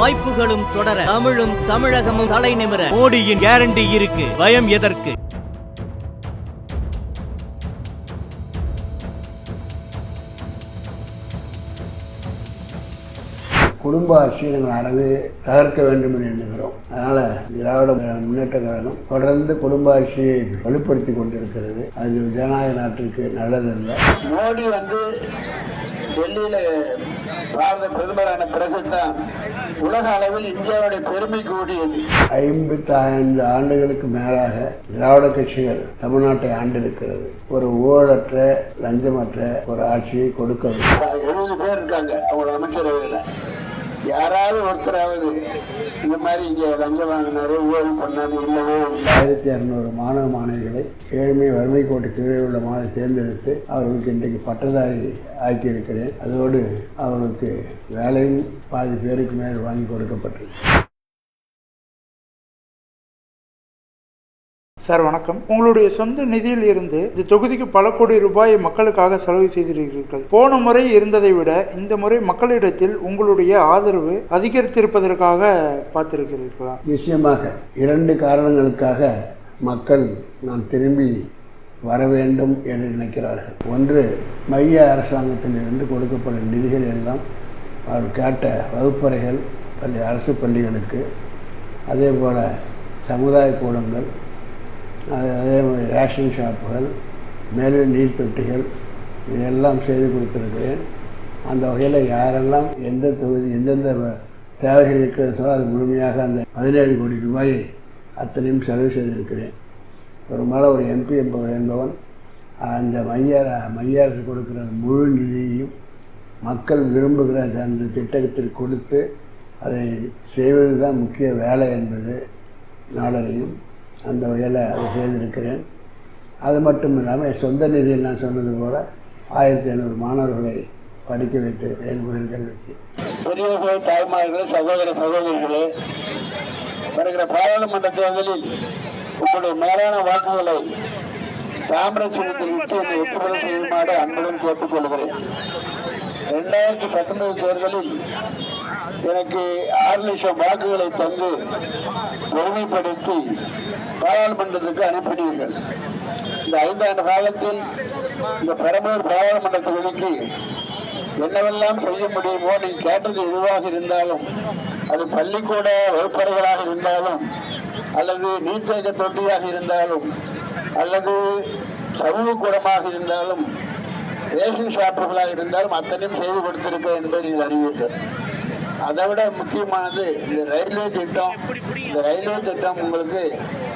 வாய்ப்புகளும் தொடர தமிழும் தமிழகமும் தலை நிமிர. மோடியின் கேரண்டி இருக்கு. பயம் எதற்கு? குடும்ப நாங்கள் அறவே தகர்க்க வேண்டும் என்று எண்ணுகிறோம். அதனால் திராவிட முன்னேற்ற கழகம் தொடர்ந்து குடும்ப ஆட்சியை வலுப்படுத்தி கொண்டிருக்கிறது. அது ஜனநாயக நாட்டிற்கு நல்லதல்ல. மோடி வந்து டெல்லியில பாரத பிரதமரான பிறகுதான் உலக அளவில் இந்தியாவுடைய பெருமை கூடியது ஐம்பத்தி ஐந்து ஆண்டுகளுக்கு மேலாக திராவிட கட்சிகள் தமிழ்நாட்டை ஆண்டிருக்கிறது. ஒரு ஊழலற்ற லஞ்சமற்ற ஒரு ஆட்சியை கொடுக்கவில்லை. எழுபது பேர் இருக்காங்க அவங்க அமைச்சரவையில். யாராவது ஒருத்தராவது இந்த மாதிரி இங்கே லஞ்சம் வாங்கினாரு ஊழல் பண்ணாரு இல்லவே ஆயிரத்தி இரநூறு மாணவ மாணவிகளை ஏழ்மை வறுமை கோட்டு கீழே உள்ள மாணவி தேர்ந்தெடுத்து அவர்களுக்கு இன்றைக்கு பட்டதாரி ஆக்கியிருக்கிறேன். அதோடு அவர்களுக்கு வேலையும் பாதி பேருக்கு மேல் வாங்கி கொடுக்கப்பட்டிருக்கு. சார் வணக்கம். உங்களுடைய சொந்த நிதியில் இருந்து இந்த தொகுதிக்கு பல கோடி ரூபாய் மக்களுக்காக செலவு செய்திருக்கிறீர்கள். போன முறை இருந்ததை விட இந்த முறை மக்களிடத்தில் உங்களுடைய ஆதரவு அதிகரித்திருப்பதற்காக பார்த்திருக்கிறீர்களா? நிச்சயமாக இரண்டு காரணங்களுக்காக மக்கள் நான் திரும்பி வர வேண்டும் என்று நினைக்கிறார்கள். ஒன்று மைய அரசாங்கத்திலிருந்து கொடுக்கப்படும் நிதிகள் எல்லாம் அவர் கேட்ட வகுப்பறைகள் பள்ளி அரசு பள்ளிகளுக்கு அதே போல் சமுதாய கூடங்கள் அது- அதே மாதிரி ரேஷன் ஷாப்புகள் மேலே நீர் தொட்டிகள் இதெல்லாம் செய்து கொடுத்துருக்கிறேன். அந்த வகையில் யாரெல்லாம் எந்த தொகுதி எந்தெந்த தேவைகள் இருக்கிறது சொல்ல அது முழுமையாக அந்த பதினேழு கோடி ரூபாயை அத்தனையும் செலவு செய்திருக்கிறேன். ஒரு மேலே ஒரு எம்பி என்பவன் அந்த மைய மைய அரசு கொடுக்குற முழு நிதியையும் மக்கள் விரும்புகிற அந்த- அந்த திட்டத்திற்கு கொடுத்து அதை செய்வது தான் முக்கிய வேலை என்பது நாடறையும் அந்த வகையில் அதை செய்திருக்கிறேன். அது மட்டும் இல்லாமல் சொந்த நிதியில் நான் சொன்னது போல் ஆயிரத்தி ஐநூறு மாணவர்களை படிக்க வைத்திருக்கிறேன் உயர்கல்விக்கு பெரியவர்களே தாய்மார்களே சகோதர சகோதரிகளே வருகிற பாராளுமன்ற தேர்தலில் உங்களுடைய மேலான வாக்குகளை தாமிரசிங்கத்தில் ஒப்புதல் செய்யுமாறு அன்புடன் கேட்டுக்கொள்கிறேன். இரண்டாயிரத்தி பத்தொன்பது தேர்தலில் எனக்கு ஆறு லட்சம் வாக்குகளை தந்து பெருமைப்படுத்தி பாராளுமன்றத்துக்கு அனுப்பினீர்கள். இந்த ஐந்தாண்டு காலத்தில் இந்த பெரம்பலூர் பாராளுமன்ற தொகுதிக்கு என்னவெல்லாம் செய்ய முடியுமோ நீ கேட்டது எதுவாக இருந்தாலும் அது பள்ளிக்கூட வகுப்பறைகளாக இருந்தாலும் அல்லது நீர்த்தேக்க தொட்டியாக இருந்தாலும் அல்லது சமூக கூடமாக இருந்தாலும் ரேஷன் ஷாப்புகளாக இருந்தாலும் அத்தனையும் செய்து கொடுத்திருக்க என்பதை நீங்கள் அறிவீர்கள். அதை விட முக்கியமானது இந்த ரயில்வே திட்டம். இந்த ரயில்வே திட்டம் உங்களுக்கு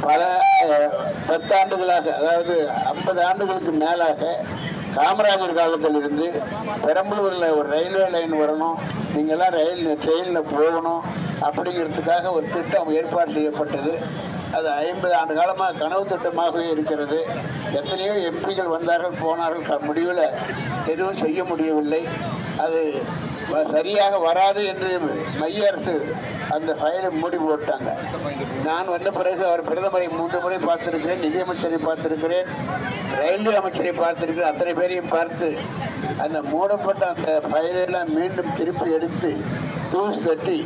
பல பத்தாண்டுகளாக அதாவது ஐம்பது ஆண்டுகளுக்கு மேலாக காமராஜர் காலத்தில் இருந்து பெரம்பலூரில் ஒரு ரயில்வே லைன் வரணும். நீங்கள்லாம் ரயில் ட்ரெயினில் போகணும் அப்படிங்கிறதுக்காக ஒரு திட்டம் ஏற்பாடு செய்யப்பட்டது. அது ஐம்பது ஆண்டு காலமாக கனவு திட்டமாகவே இருக்கிறது. எத்தனையோ எம்பிகள் வந்தார்கள் போனார்கள். முடிவில் எதுவும் செய்ய முடியவில்லை. அது சரியாக வராது என்று மைய அரசு அந்த ஃபைலை மூடி போட்டாங்க. நான் வந்த பிறகு அவர் பிரதமரை மூன்று முறை பார்த்திருக்கிறேன் நிதியமைச்சரை பார்த்திருக்கிறேன் ரயில்வே அமைச்சரை பார்த்திருக்கிறேன் அத்தனை பேரையும் பார்த்து அந்த மூடப்பட்ட அந்த ஃபைலெல்லாம் மீண்டும் திருப்பி எடுத்து தூசு தட்டி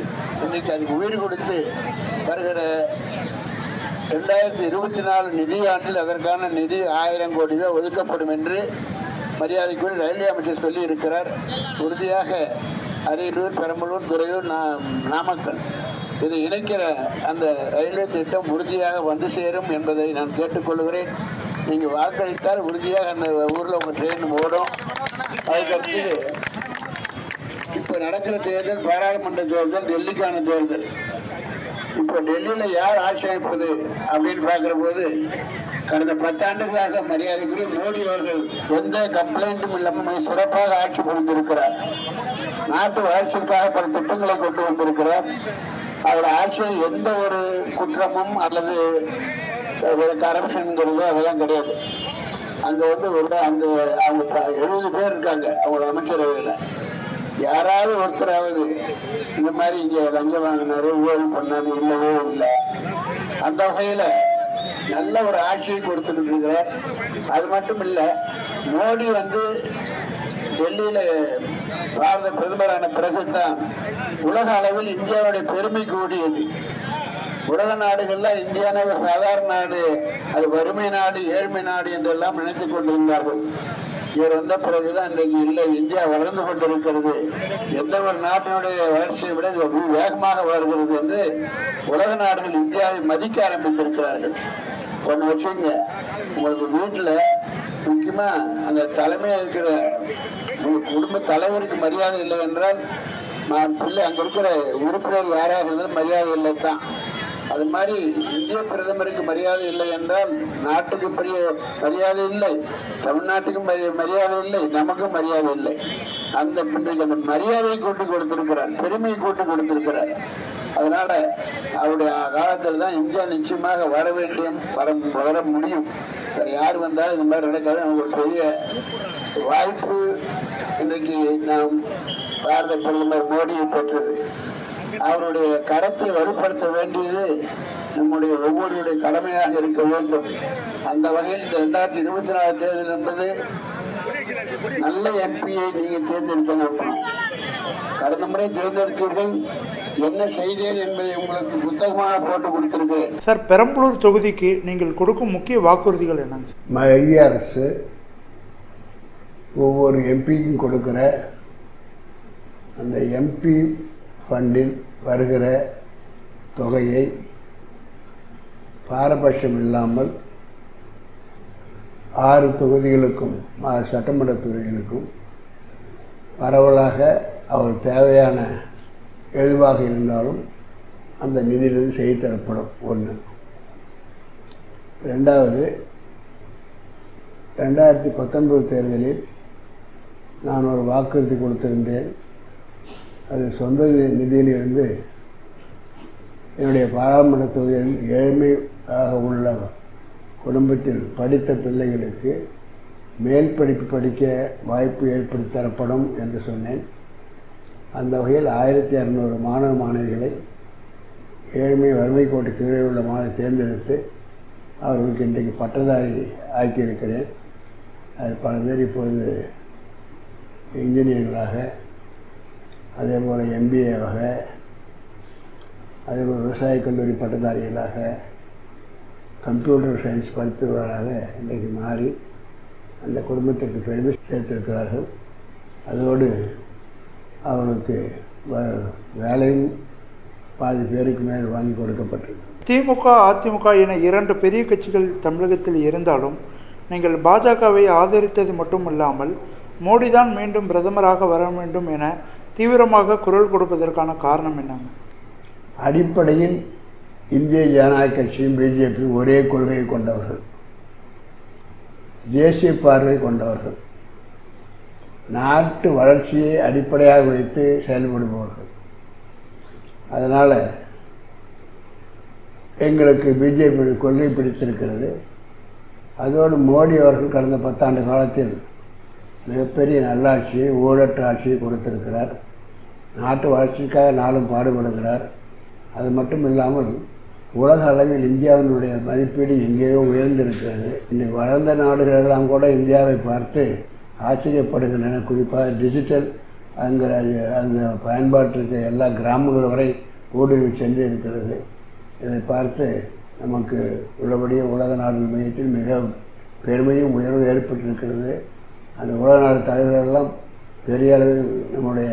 இன்னைக்கு அதுக்கு உயிர் கொடுத்து வருகிற ரெண்டாயிரத்தி இருபத்தி நாலு நிதியாண்டில் அதற்கான நிதி ஆயிரம் கோடி ரூபாய் ஒதுக்கப்படும் என்று மரியாதைக்குரிய ரயில்வே அமைச்சர் சொல்லி இருக்கிறார் உறுதியாக அரியலூர் பெரம்பலூர் துறையூர் நா- நாமக்கல். இது இணைக்கிற அந்த ரயில்வே திட்டம் உறுதியாக வந்து சேரும் என்பதை நான் கேட்டுக்கொள்கிறேன். நீங்கள் வாக்களித்தால் உறுதியாக அந்த ஊரில் உங்கள் ட்ரெயின் ஓடும். அதுக்கடுத்து இப்போ நடக்கிற தேர்தல் பாராளுமன்ற தேர்தல் டெல்லிக்கான தேர்தல். இப்போ டெல்லியில யார் ஆட்சி அமைப்பது அப்படின்னு பார்க்கிற போது கடந்த பத்தாண்டுகளாக மரியாதைக்குரிய மோடி அவர்கள் எந்த கம்ப்ளைண்ட்டும் இல்லாமல் சிறப்பாக ஆட்சி புரிந்திருக்கிறார். நாட்டு வளர்ச்சிக்காக பல திட்டங்களை கொண்டு வந்திருக்கிறார். அவர் ஆட்சியில் எந்த ஒரு குற்றமும் அல்லது ஒரு கரப்ஷன்ங்கிறதோ அதெல்லாம் கிடையாது. அங்க வந்து ஒரு அங்க அவங்க ப- எழுபது பேர் இருக்காங்க அவங்க அமைச்சரவையில். யாராவது ஒருத்தராவது இந்த மாதிரி இங்க லஞ்சம் வாங்கினாரு ஊழல் பண்ணாரு இல்லவே இல்லை. அந்த வகையில நல்ல ஒரு ஆட்சியை கொடுத்துட்டு இருக்கிறார் அது மட்டும் இல்லை மோடி வந்து டெல்லியில பாரத பிரதமரான பிறகுதான் உலக அளவில் இந்தியாவுடைய பெருமை கூடியது. உலக நாடுகள்ல இந்தியானா ஒரு சாதாரண நாடு அது வறுமை நாடு ஏழ்மை நாடு என்றெல்லாம் நினைத்துக் கொண்டிருந்தார்கள். இவர் வந்த பிறகுதான் இன்றைக்கு இல்லை. இந்தியா வளர்ந்து கொண்டிருக்கிறது. எந்த ஒரு நாட்டினுடைய வளர்ச்சியை விட இது வேகமாக வளர்கிறது என்று உலக நாடுகள் இந்தியாவை மதிக்க ஆரம்பித்திருக்கிறார்கள். ஒன்று வச்சுங்க உங்களுக்கு வீட்டில் முக்கியமா அந்த தலைமையாக இருக்கிற உங்கள் குடும்ப தலைவருக்கு மரியாதை இல்லை என்றால் நான் பிள்ளை அங்கே இருக்கிற உறுப்பினர் யாராக இருந்தாலும் மரியாதை இல்லை தான் அது மாதிரி இந்திய பிரதமருக்கு மரியாதை இல்லை என்றால் நாட்டுக்கு பெரிய மரியாதை இல்லை. தமிழ்நாட்டுக்கும் மரியாதை இல்லை நமக்கும் மரியாதை இல்லை. அந்த இன்றைக்கு அந்த மரியாதையை கூட்டி கொடுத்திருக்கிறார் பெருமையை கூட்டி கொடுத்திருக்கிறார். அதனால அவருடைய காலத்தில் தான் இந்தியா நிச்சயமாக வர வேண்டியும் வர வர முடியும். யார் வந்தாலும் இந்த மாதிரி நடக்காது. நமக்கு ஒரு பெரிய வாய்ப்பு. இன்றைக்கு நாம் பாரத பிரதமர் மோடியை பெற்றது. அவருடைய கரத்தை வலுப்படுத்த வேண்டியது நம்முடைய ஒவ்வொருடைய கடமையாக இருக்க வேண்டும். அந்த வகையில் இந்த இரண்டாயிரத்தி இருபத்தி நாலு தேர்தல் என்பது நல்ல எம்பியை நீங்க தேர்ந்தெடுக்கணும் கடந்த முறை தேர்ந்தெடுத்தீர்கள். என்ன செய்தேன் என்பதை உங்களுக்கு புத்தகமாக போட்டு கொடுத்திருக்கிறேன். சார் பெரம்பலூர் தொகுதிக்கு நீங்கள் கொடுக்கும் முக்கிய வாக்குறுதிகள் என்னங்க? மைய அரசு ஒவ்வொரு எம்பிக்கும் கொடுக்குற அந்த எம்பி ஃபண்டில் வருகிற தொகையை பாரபட்சம் இல்லாமல் ஆறு தொகுதிகளுக்கும் ஆறு சட்டமன்ற தொகுதிகளுக்கும் பரவலாக அவர் தேவையான எதுவாக இருந்தாலும் அந்த நிதியிலிருந்து செய்து தரப்படும் ஒன்று. ரெண்டாவது ரெண்டாயிரத்தி பத்தொன்பது தேர்தலில் நான் ஒரு வாக்குறுதி கொடுத்திருந்தேன். அது சொந்த நிதியிலிருந்து என்னுடைய பாராளுமன்ற தொகுதியில் ஏழ்மையாக உள்ள குடும்பத்தில் படித்த பிள்ளைகளுக்கு மேல் படிப்பு படிக்க வாய்ப்பு ஏற்படுத்தி தரப்படும் என்று சொன்னேன். அந்த வகையில் ஆயிரத்தி இரநூறு மாணவ மாணவிகளை ஏழ்மை வறுமை கோட்டு கீழே உள்ள மாணவரை தேர்ந்தெடுத்து அவர்களுக்கு இன்றைக்கு பட்டதாரி ஆக்கியிருக்கிறேன். அதில் பல பேர் இப்பொழுது இன்ஜினியர்களாக அதே போல் எம்பிஏவாக அதே போல் விவசாய கல்லூரி பட்டதாரிகளாக கம்ப்யூட்டர் சயின்ஸ் படித்தவர்களாக இன்றைக்கு மாறி அந்த குடும்பத்திற்கு பெருமை சேர்த்திருக்கிறார்கள். அதோடு அவர்களுக்கு வேலையும் பாதி பேருக்கு மேல் வாங்கி கொடுக்கப்பட்டிருக்கிறது. திமுக அதிமுக என இரண்டு பெரிய கட்சிகள் தமிழகத்தில் இருந்தாலும் நீங்கள் பாஜகவை ஆதரித்தது மட்டுமல்லாமல் மோடி தான் மீண்டும் பிரதமராக வர வேண்டும் என தீவிரமாக குரல் கொடுப்பதற்கான காரணம் என்னங்க? அடிப்படையில் இந்திய ஜனநாயக கட்சியும் பிஜேபியும் ஒரே கொள்கையை கொண்டவர்கள். தேசிய பார்வை கொண்டவர்கள். நாட்டு வளர்ச்சியை அடிப்படையாக வைத்து செயல்படுபவர்கள். அதனால் எங்களுக்கு பிஜேபி கொள்கை பிடித்திருக்கிறது. அதோடு மோடி அவர்கள் கடந்த பத்தாண்டு காலத்தில் மிகப்பெரிய நல்லாட்சியை ஊழற்ற ஆட்சியை கொடுத்திருக்கிறார். நாட்டு வளர்ச்சிக்காக நாளும் பாடுபடுகிறார். அது மட்டும் இல்லாமல் உலக அளவில் இந்தியாவினுடைய மதிப்பீடு எங்கேயோ உயர்ந்திருக்கிறது. இன்றைக்கு வளர்ந்த நாடுகளெல்லாம் கூட இந்தியாவை பார்த்து ஆச்சரியப்படுகின்றன. குறிப்பாக டிஜிட்டல் அங்கிற அந்த பயன்பாட்டிற்கு எல்லா கிராமங்கள் வரை ஊடுருவி சென்று இருக்கிறது இதை பார்த்து நமக்கு உள்ளபடியே உலக நாடுகள் மையத்தில் மிக பெருமையும் உயர்வும் ஏற்பட்டிருக்கிறது. அந்த உலக நாடு தலைவர்களெல்லாம் பெரிய அளவில் நம்முடைய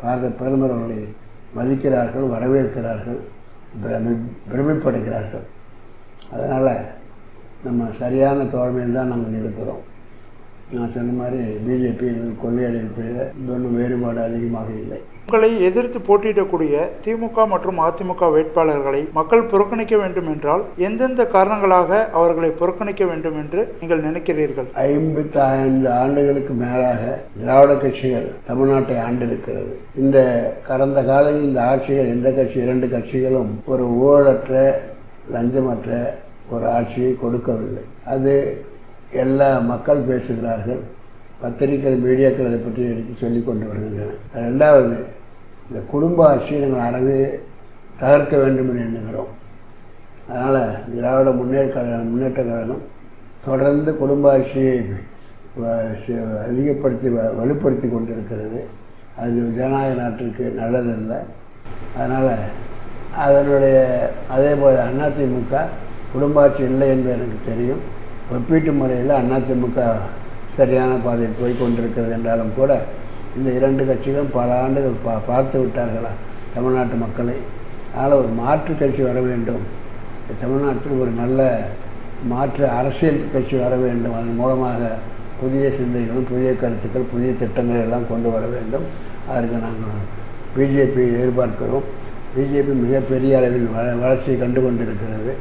பாரத பிரதமர் அவர்களை மதிக்கிறார்கள் வரவேற்கிறார்கள் பிரமி பிரமிப்படுகிறார்கள். அதனால் நம்ம சரியான தோழமையில் தான் நாங்கள் இருக்கிறோம். நான் சொன்ன மாதிரி பிஜேபி எங்களுக்கு கொள்கை அடிப்படையில் ஒன்றும் வேறுபாடு அதிகமாக இல்லை. உங்களை எதிர்த்து போட்டியிடக்கூடிய திமுக மற்றும் அதிமுக வேட்பாளர்களை மக்கள் புறக்கணிக்க வேண்டும் என்றால் எந்தெந்த காரணங்களாக அவர்களை புறக்கணிக்க வேண்டும் என்று நீங்கள் நினைக்கிறீர்கள்? ஐம்பத்தி ஐந்து ஆண்டுகளுக்கு மேலாக திராவிட கட்சிகள் தமிழ்நாட்டை ஆண்டிருக்கிறது. இந்த கடந்த காலங்களில் இந்த ஆட்சிகள் எந்த கட்சி இரண்டு கட்சிகளும் ஒரு ஊழலற்ற லஞ்சமற்ற ஒரு ஆட்சியை கொடுக்கவில்லை. அது எல்லா மக்கள் பேசுகிறார்கள். பத்திரிகைகள் மீடியாக்கள் அதை பற்றி எடுத்து சொல்லி கொண்டு வருகின்றன. ரெண்டாவது இந்த குடும்ப ஆட்சியை நாங்கள் அறவே தகர்க்க வேண்டும் என்று எண்ணுகிறோம். அதனால் திராவிட முன்னேற்ற கழகம் முன்னேற்ற கழகம் தொடர்ந்து குடும்ப ஆட்சியை வ- அதிகப்படுத்தி வ- வலுப்படுத்தி கொண்டிருக்கிறது. அது ஜனநாயக நாட்டிற்கு நல்லதல்ல. அதனால் அதனுடைய அதே போல் அதிமுக குடும்பாட்சி இல்லை என்று எனக்கு தெரியும். ஒப்பீட்டு முறையில் அதிமுக சரியான பாதையில் போய் கொண்டிருக்கிறது என்றாலும் கூட இந்த இரண்டு கட்சிகளும் பல ஆண்டுகள் பா பார்த்து விட்டார்களா? தமிழ்நாட்டு மக்களை அதனால் ஒரு மாற்று கட்சி வர வேண்டும். தமிழ்நாட்டில் ஒரு நல்ல மாற்று அரசியல் கட்சி வர வேண்டும். அதன் மூலமாக புதிய சிந்தனைகளும் புதிய கருத்துக்கள் புதிய திட்டங்கள் எல்லாம் கொண்டு வர வேண்டும். அதற்கு நாங்கள் பிஜேபி எதிர்பார்க்கிறோம். பிஜேபி மிகப்பெரிய அளவில் வள வளர்ச்சியை கண்டு கொண்டிருக்கிறது.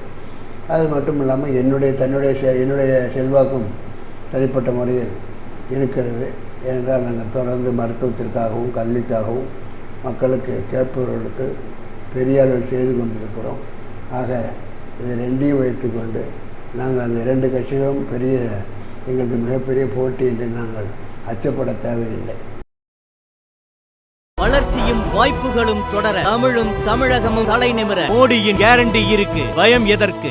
அது மட்டும் இல்லாமல் என்னுடைய தன்னுடைய செ- என்னுடைய செல்வாக்கும் தனிப்பட்ட முறையில் இருக்கிறது. ஏனென்றால் நாங்கள் தொடர்ந்து மருத்துவத்திற்காகவும் கல்விக்காகவும் மக்களுக்கு கேட்பவர்களுக்கு பெரிய அளவில் செய்து கொண்டிருக்கிறோம். ஆக இது ரெண்டையும் வைத்துக்கொண்டு நாங்கள் அந்த இரண்டு கட்சிகளும் பெரிய எங்களுக்கு மிகப்பெரிய போட்டி என்று நாங்கள் அச்சப்பட தேவையில்லை. வளர்ச்சியும் வாய்ப்புகளும் தொடர தமிழும் தமிழகமும் தலை நிமிர மோடியின் கேரண்டி இருக்கு. பயம் எதற்கு?